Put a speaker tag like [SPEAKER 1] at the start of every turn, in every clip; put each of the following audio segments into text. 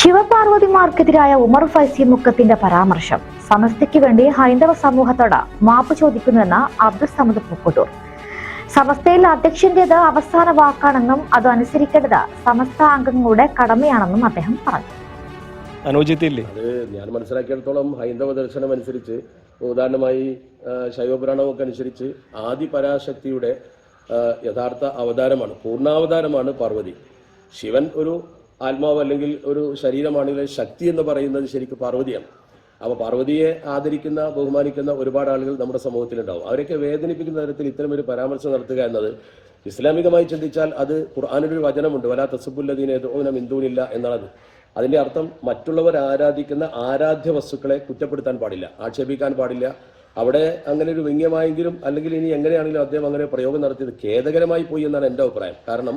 [SPEAKER 1] ശിവപാർവതിമാർക്കെതിരായ ഉമർ ഫൈസി മുക്കത്തിന്റെ പരാമർശം. സമസ്തയ്ക്ക് വേണ്ടി ഹൈന്ദവ സമൂഹത്തോട് മാപ്പ് ചോദിക്കുന്നുവെന്ന് അബ്ദുൾ സമദ് പൂക്കോട്ടൂർ സമസ്തയിൽ അധ്യക്ഷന്റേത് അവസാന വാക്കാണെന്നും അത് അനുസരിക്കേണ്ടത് സമസ്ത അംഗങ്ങളുടെ കടമയാണെന്നും അദ്ദേഹം പറഞ്ഞു.
[SPEAKER 2] അനുചിത്തില്ലേ
[SPEAKER 3] അത് ഞാൻ മനസ്സിലാക്കിയിടത്തോളം ഹൈന്ദവ ദർശനം അനുസരിച്ച് ഉദാഹരണമായി ശൈവപുരാണമൊക്കെ അനുസരിച്ച് ആദി പരാശക്തിയുടെ യഥാർത്ഥ അവതാരമാണ് പൂർണാവതാരമാണ് പാർവതി. ശിവൻ ഒരു ആത്മാവ് അല്ലെങ്കിൽ ഒരു ശരീരമാണെങ്കിൽ ശക്തി എന്ന് പറയുന്നത് ശരിക്കും പാർവതിയാണ്. അപ്പോൾ പാർവതിയെ ആദരിക്കുന്ന ബഹുമാനിക്കുന്ന ഒരുപാട് ആളുകൾ നമ്മുടെ സമൂഹത്തിലുണ്ടാവും. അവരൊക്കെ വേദനിപ്പിക്കുന്ന തരത്തിൽ ഇത്തരം ഒരു പരാമർശം നടത്തുക എന്നത് ഇസ്ലാമികമായി ചിന്തിച്ചാൽ അത് ഖുർആാനൊരു വചനമുണ്ട്. വലാ തസുബുല്ലദീനെ ഓനം ഇന്ദൂനില്ല എന്നാണത്. അതിന്റെ അർത്ഥം മറ്റുള്ളവർ ആരാധിക്കുന്ന ആരാധ്യ വസ്തുക്കളെ കുറ്റപ്പെടുത്താൻ പാടില്ല ആക്ഷേപിക്കാൻ പാടില്ല. അവിടെ അങ്ങനെ ഒരു വ്യംഗ്യമായെങ്കിലും അല്ലെങ്കിൽ ഇനി എങ്ങനെയാണെങ്കിലും അദ്ദേഹം അങ്ങനെ പ്രയോഗം നടത്തിയത് ഖേദകരമായി പോയി എന്നാണ് എന്റെ അഭിപ്രായം. കാരണം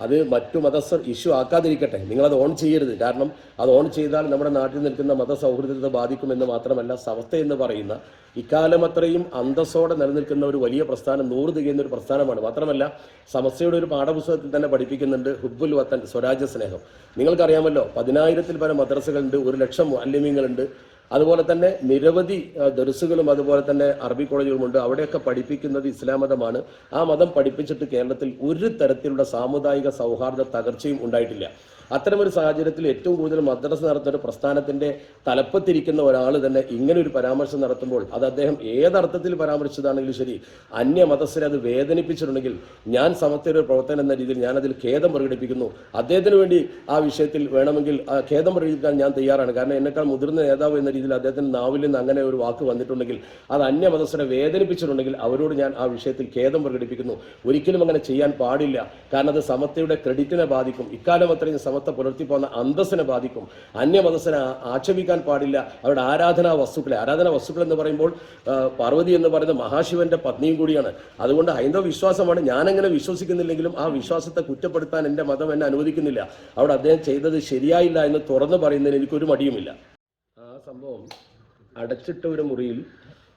[SPEAKER 3] അത് മറ്റു മതസ്ഥർ ഇഷ്യൂ ആക്കാതിരിക്കട്ടെ. അത് ഓൺ ചെയ്യരുത്. കാരണം അത് ഓൺ ചെയ്താൽ നമ്മുടെ നാട്ടിൽ നിൽക്കുന്ന മതസൗഹൃദത്തെ ബാധിക്കുമെന്ന് മാത്രമല്ല സമസ്ത എന്ന് പറയുന്ന ഇക്കാലം അത്രയും അന്തസ്സോടെ നിലനിൽക്കുന്ന ഒരു വലിയ പ്രസ്ഥാനം നൂറ് തികയുന്ന ഒരു പ്രസ്ഥാനമാണ്. മാത്രമല്ല സമസ്തയുടെ ഒരു പാഠപുസ്തകത്തിൽ തന്നെ പഠിപ്പിക്കുന്നുണ്ട് ഹുബുൽ വത്തൻ സ്വരാജ്യ സ്നേഹം. നിങ്ങൾക്കറിയാമല്ലോ പതിനായിരത്തിൽ പരം മദ്രസകളുണ്ട് ഒരു ലക്ഷം അല്യമ്യങ്ങളുണ്ട് അതുപോലെ തന്നെ നിരവധി ദർസുകളും അതുപോലെ തന്നെ അറബി കോളേജുകളും ഉണ്ട്. അവിടെയൊക്കെ പഠിപ്പിക്കുന്നത് ഇസ്ലാം മതമാണ്. ആ മതം പഠിപ്പിച്ചിട്ട് കേരളത്തിൽ ഒരു തരത്തിലുള്ള സാമുദായിക സൗഹാർദ്ദ തകർച്ചയും ഉണ്ടായിട്ടില്ല. അത്തരമൊരു സാഹചര്യത്തിൽ ഏറ്റവും കൂടുതൽ മദ്രസ നടത്തുന്ന ഒരു പ്രസ്ഥാനത്തിന്റെ തലപ്പത്തിരിക്കുന്ന ഒരാൾ തന്നെ ഇങ്ങനെ ഒരു പരാമർശം നടത്തുമ്പോൾ അത് അദ്ദേഹം ഏതർത്ഥത്തിൽ പരാമർശിച്ചതാണെങ്കിലും ശരി. അന്യ മതസ്ഥരെ അത് വേദനിപ്പിച്ചിട്ടുണ്ടെങ്കിൽ ഞാൻ സമത്വ പ്രവർത്തനം എന്ന രീതിയിൽ ഞാൻ അതിൽ ഖേദം പ്രകടിപ്പിക്കുന്നു. അദ്ദേഹത്തിന് വേണ്ടി ആ വിഷയത്തിൽ വേണമെങ്കിൽ ഖേദം പ്രകടിപ്പിക്കാൻ ഞാൻ തയ്യാറാണ്. കാരണം എന്നെക്കാൾ മുതിർന്ന നേതാവ് എന്ന രീതിയിൽ അദ്ദേഹത്തിന്റെ നാവിൽ നിന്ന് അങ്ങനെ ഒരു വാക്ക് വന്നിട്ടുണ്ടെങ്കിൽ അത് അന്യ മതസ്ഥരെ വേദനിപ്പിച്ചിട്ടുണ്ടെങ്കിൽ അവരോട് ഞാൻ ആ വിഷയത്തിൽ ഖേദം പ്രകടിപ്പിക്കുന്നു. ഒരിക്കലും അങ്ങനെ ചെയ്യാൻ പാടില്ല. കാരണം അത് സമത്വയുടെ ക്രെഡിറ്റിനെ ബാധിക്കും. ഇക്കാലം അത്രയും പുലർത്തിപ്പോന്ന അന്തസ്സിനെ ബാധിക്കും. അന്യമതസ്സിനെ ആക്ഷേപിക്കാൻ പാടില്ല. അവരുടെ ആരാധനാ വസ്തുക്കളെ ആരാധനാ വസ്തുക്കൾ എന്ന് പറയുമ്പോൾ പാർവതി എന്ന് പറയുന്ന മഹാശിവന്റെ പത്നിയും കൂടിയാണ്. അതുകൊണ്ട് ഹൈന്ദവ വിശ്വാസമാണ്. ഞാനങ്ങനെ വിശ്വസിക്കുന്നില്ലെങ്കിലും ആ വിശ്വാസത്തെ കുറ്റപ്പെടുത്താൻ എന്റെ മതം എന്നെ അനുവദിക്കുന്നില്ല. അവിടെ അദ്ദേഹം ചെയ്തത് ശരിയായില്ല എന്ന് തുറന്നു പറയുന്നതിന് എനിക്കൊരു മടിയുമില്ല. ആ സംഭവം അടച്ചിട്ട ഒരു മുറിയിൽ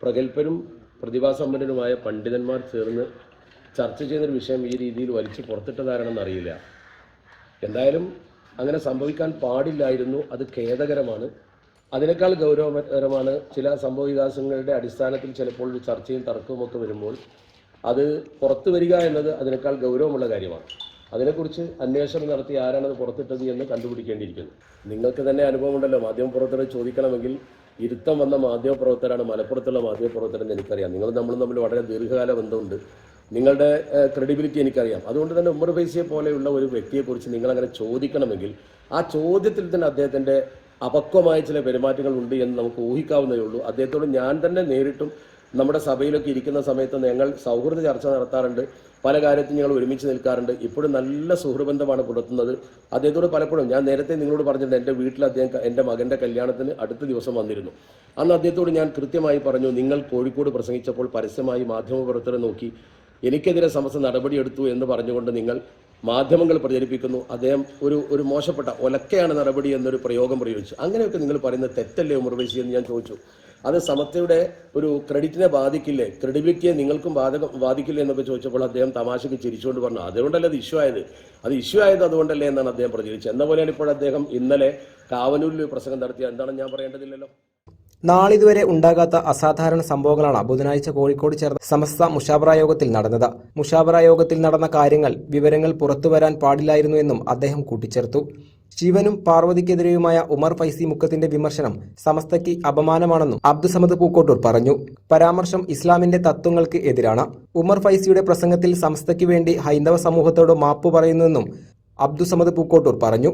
[SPEAKER 3] പ്രഗത്ഭരും പ്രതിഭാസമ്പന്നരുമായ പണ്ഡിതന്മാർ ചേർന്ന് ചർച്ച ചെയ്യുന്നൊരു വിഷയം ഈ രീതിയിൽ വലിച്ചു പുറത്തിട്ടതാരാണെന്ന് അറിയില്ല. എന്തായാലും അങ്ങനെ സംഭവിക്കാൻ പാടില്ലായിരുന്നു. അത് ഖേദകരമാണ്. അതിനേക്കാൾ ഗൗരവകരമാണ് ചില സംഭവ വികാസങ്ങളുടെ അടിസ്ഥാനത്തിൽ ചിലപ്പോൾ ഒരു ചർച്ചയും തർക്കവുമൊക്കെ വരുമ്പോൾ അത് പുറത്തു വരിക എന്നത് അതിനേക്കാൾ ഗൗരവമുള്ള കാര്യമാണ്. അതിനെക്കുറിച്ച് അന്വേഷണം നടത്തി ആരാണത് പുറത്തിട്ടത് എന്ന് കണ്ടുപിടിക്കേണ്ടിയിരിക്കുന്നു. നിങ്ങൾക്ക് തന്നെ അനുഭവമുണ്ടല്ലോ മാധ്യമപ്രവർത്തകരെ ചോദിക്കണമെങ്കിൽ ഇരുത്തം വന്ന മാധ്യമപ്രവർത്തകരാണ് മലപ്പുറത്തുള്ള മാധ്യമപ്രവർത്തകരെന്ന് എനിക്കറിയാം. നിങ്ങൾ നമ്മൾ തമ്മിൽ വളരെ ദീർഘകാല ബന്ധമുണ്ട്. നിങ്ങളുടെ ക്രെഡിബിലിറ്റി എനിക്കറിയാം. അതുകൊണ്ട് തന്നെ ഉമർ ഫൈസിയെ പോലെയുള്ള ഒരു വ്യക്തിയെക്കുറിച്ച് നിങ്ങൾ അങ്ങനെ ചോദിക്കണമെങ്കിൽ ആ ചോദ്യത്തിൽ തന്നെ അദ്ദേഹത്തിന്റെ അപക്വമായ ചില പെരുമാറ്റങ്ങൾ ഉണ്ട് എന്ന് നമുക്ക് ഊഹിക്കാവുന്നതേ ഉള്ളൂ. അദ്ദേഹത്തോട് ഞാൻ തന്നെ നേരിട്ടും നമ്മുടെ സഭയിലൊക്കെ ഇരിക്കുന്ന സമയത്ത് ഞങ്ങൾ സൗഹൃദ ചർച്ച നടത്താറുണ്ട്. പല കാര്യത്തിലും ഞങ്ങൾ ഒരുമിച്ച് നിൽക്കാറുണ്ട്. ഇപ്പോഴും നല്ല സുഹൃബന്ധമാണ് പുലർത്തുന്നത്. അദ്ദേഹത്തോട് പലപ്പോഴും ഞാൻ നേരത്തെ നിങ്ങളോട് പറഞ്ഞിട്ടുണ്ട് എന്റെ വീട്ടിൽ അദ്ദേഹം എന്റെ മകന്റെ കല്യാണത്തിന് അടുത്ത ദിവസം വന്നിരുന്നു. അന്ന് അദ്ദേഹത്തോട് ഞാൻ കൃത്യമായി പറഞ്ഞു നിങ്ങൾ കോഴിക്കോട് പ്രസംഗിച്ചപ്പോൾ പരസ്യമായി മാധ്യമപ്രവർത്തകരെ നോക്കി. എനിക്കെതിരെ സമസ്ത നടപടിയെടുത്തു എന്ന് പറഞ്ഞുകൊണ്ട് നിങ്ങൾ മാധ്യമങ്ങൾ പ്രചരിപ്പിക്കുന്നു. അദ്ദേഹം ഒരു ഒരു മോശപ്പെട്ട ഒലക്കയാണ് നടപടി എന്നൊരു പ്രയോഗം പ്രയോഗിച്ചു. അങ്ങനെയൊക്കെ നിങ്ങൾ പറയുന്നത് തെറ്റല്ലേ ഉമർ വൈസി എന്ന് ഞാൻ ചോദിച്ചു. അത് സമത്തയുടെ ഒരു ക്രെഡിറ്റിനെ ബാധിക്കില്ലേ? ക്രെഡിബിലിറ്റിയെ നിങ്ങൾക്കും ബാധകം ബാധിക്കില്ലേ എന്നൊക്കെ ചോദിച്ചപ്പോൾ അദ്ദേഹം തമാശക്ക് ചിരിച്ചുകൊണ്ട് പറഞ്ഞു അതുകൊണ്ടല്ലേ അത് ഇഷ്യൂ ആയത്? അത് ഇഷ്യൂ ആയത് അതുകൊണ്ടല്ലേ എന്നാണ് അദ്ദേഹം പ്രചരിച്ചത്. എന്ന പോലെയാണ് ഇപ്പോൾ അദ്ദേഹം ഇന്നലെ കാവനൂരിൽ പ്രസംഗം നടത്തിയത്. എന്താണ് ഞാൻ പറയേണ്ടതില്ലല്ലോ?
[SPEAKER 4] നാളിതുവരെ ഉണ്ടാകാത്ത അസാധാരണ സംഭവങ്ങളാണ് ബുധനാഴ്ച കോഴിക്കോട് ചേർന്ന സമസ്ത മുഷാബറ യോഗത്തിൽ നടന്നത്. മുഷാബറ യോഗത്തിൽ നടന്ന കാര്യങ്ങൾ വിവരങ്ങൾ പുറത്തുവരാൻ പാടില്ലായിരുന്നു എന്നും അദ്ദേഹം കൂട്ടിച്ചേർത്തു. ശിവനും പാർവതിക്കെതിരെയുമായ ഉമർ ഫൈസി മുക്കത്തിന്റെ വിമർശനം സമസ്തയ്ക്ക് അപമാനമാണെന്നും അബ്ദുസമദ് പൂക്കോട്ടൂർ പറഞ്ഞു. പരാമർശം ഇസ്ലാമിന്റെ തത്വങ്ങൾക്ക് എതിരാണ്. ഉമർ ഫൈസിയുടെ പ്രസംഗത്തിൽ സമസ്തയ്ക്ക് വേണ്ടി ഹൈന്ദവ സമൂഹത്തോട് മാപ്പ് പറയുന്നുവെന്നും അബ്ദുസമദ് പൂക്കോട്ടൂർ പറഞ്ഞു.